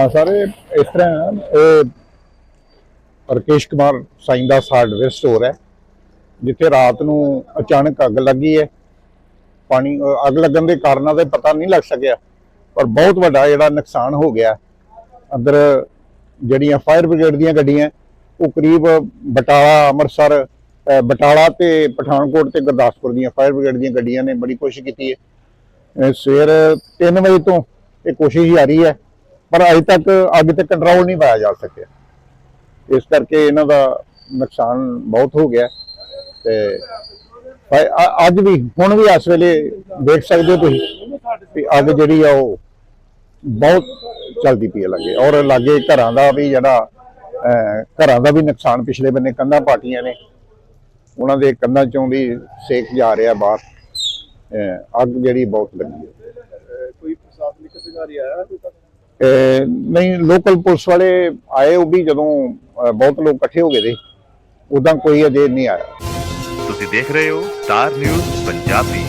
ਹਾਂ, ਸਾਰੇ ਇਸ ਤਰ੍ਹਾਂ ਇਹ ਰਕੇਸ਼ ਕੁਮਾਰ ਸਾਈਂ ਦਾ ਹਾਰਡਵੇਅਰ ਸਟੋਰ ਹੈ, ਜਿੱਥੇ ਰਾਤ ਨੂੰ ਅਚਾਨਕ ਅੱਗ ਲੱਗੀ ਹੈ। ਪਾਣੀ ਅੱਗ ਲੱਗਣ ਦੇ ਕਾਰਨਾਂ ਦਾ ਪਤਾ ਨਹੀਂ ਲੱਗ ਸਕਿਆ, ਪਰ ਬਹੁਤ ਵੱਡਾ ਜਿਹੜਾ ਨੁਕਸਾਨ ਹੋ ਗਿਆ। ਅੰਦਰ ਜਿਹੜੀਆਂ ਫਾਇਰ ਬ੍ਰਿਗੇਡ ਦੀਆਂ ਗੱਡੀਆਂ, ਉਹ ਕਰੀਬ ਬਟਾਲਾ, ਅੰਮ੍ਰਿਤਸਰ ਬਟਾਲਾ ਤੇ ਪਠਾਨਕੋਟ ਤੇ ਗੁਰਦਾਸਪੁਰ ਦੀਆਂ ਫਾਇਰ ਬ੍ਰਿਗੇਡ ਦੀਆਂ ਗੱਡੀਆਂ ਨੇ ਬੜੀ ਕੋਸ਼ਿਸ਼ ਕੀਤੀ ਹੈ। ਸਵੇਰ 3 ਵਜੇ ਤੋਂ ਇਹ ਕੋਸ਼ਿਸ਼ ਜਾਰੀ ਹੈ ਪਰ ਅਜੇ ਤੱਕ ਅੱਗ ਤੇ ਕੰਟਰੋਲ ਨਹੀਂ ਪਾਇਆ ਜਾ ਸਕਿਆ। ਇਸ ਕਰਕੇ ਇਹਨਾਂ ਦਾ ਨੁਕਸਾਨ ਬਹੁਤ ਹੋ ਗਿਆ। ਤੇ ਅੱਜ ਵੀ ਹੁਣ ਵੀ ਇਸ ਵੇਲੇ ਦੇਖ ਸਕਦੇ ਹੋ ਤੁਸੀਂ ਅੱਗ ਜਿਹੜੀ ਆ ਉਹ ਬਹੁਤ ਚਲਦੀ ਪਈ ਹੈ ਲੱਗੇ। ਔਰ ਲਾਗੇ ਘਰਾਂ ਦਾ ਵੀ ਜਿਹੜਾ ਅਹ, ਘਰਾਂ ਦਾ ਵੀ ਨੁਕਸਾਨ ਪਿਛਲੇ ਬੰਨੇ ਕੰਧਾਂ ਪਾਟੀਆਂ ਨੇ। ਉਹਨਾਂ ਦੇ ਕੰਧਾਂ ਚੋਂ ਵੀ ਸੇਕ ਜਾ ਰਿਹਾ ਬਾਹਰ। ਅੱਗ ਜਿਹੜੀ ਬਹੁਤ ਲੱਗੀ ਹੈ ਕੋਈ ਪ੍ਰਸ਼ਾਸਨਿਕ ਅਧਿਕਾਰੀ ਆਇਆ ਕੋਈ ਨਹੀਂ ਲੋਕਲ ਪੁਲਿਸ ਵਾਲੇ ਆਏ ਉਹ ਵੀ ਜਦੋਂ ਬਹੁਤ ਲੋਕ ਇਕੱਠੇ ਹੋ ਗਏ ਦੇ ਉਦਾਂ ਕੋਈ ਅਜੇ ਨਹੀਂ ਆਇਆ। ਤੁਸੀਂ ਦੇਖ ਰਹੇ ਹੋ ਸਟਾਰ ਨਿਊਜ਼ ਪੰਜਾਬੀ।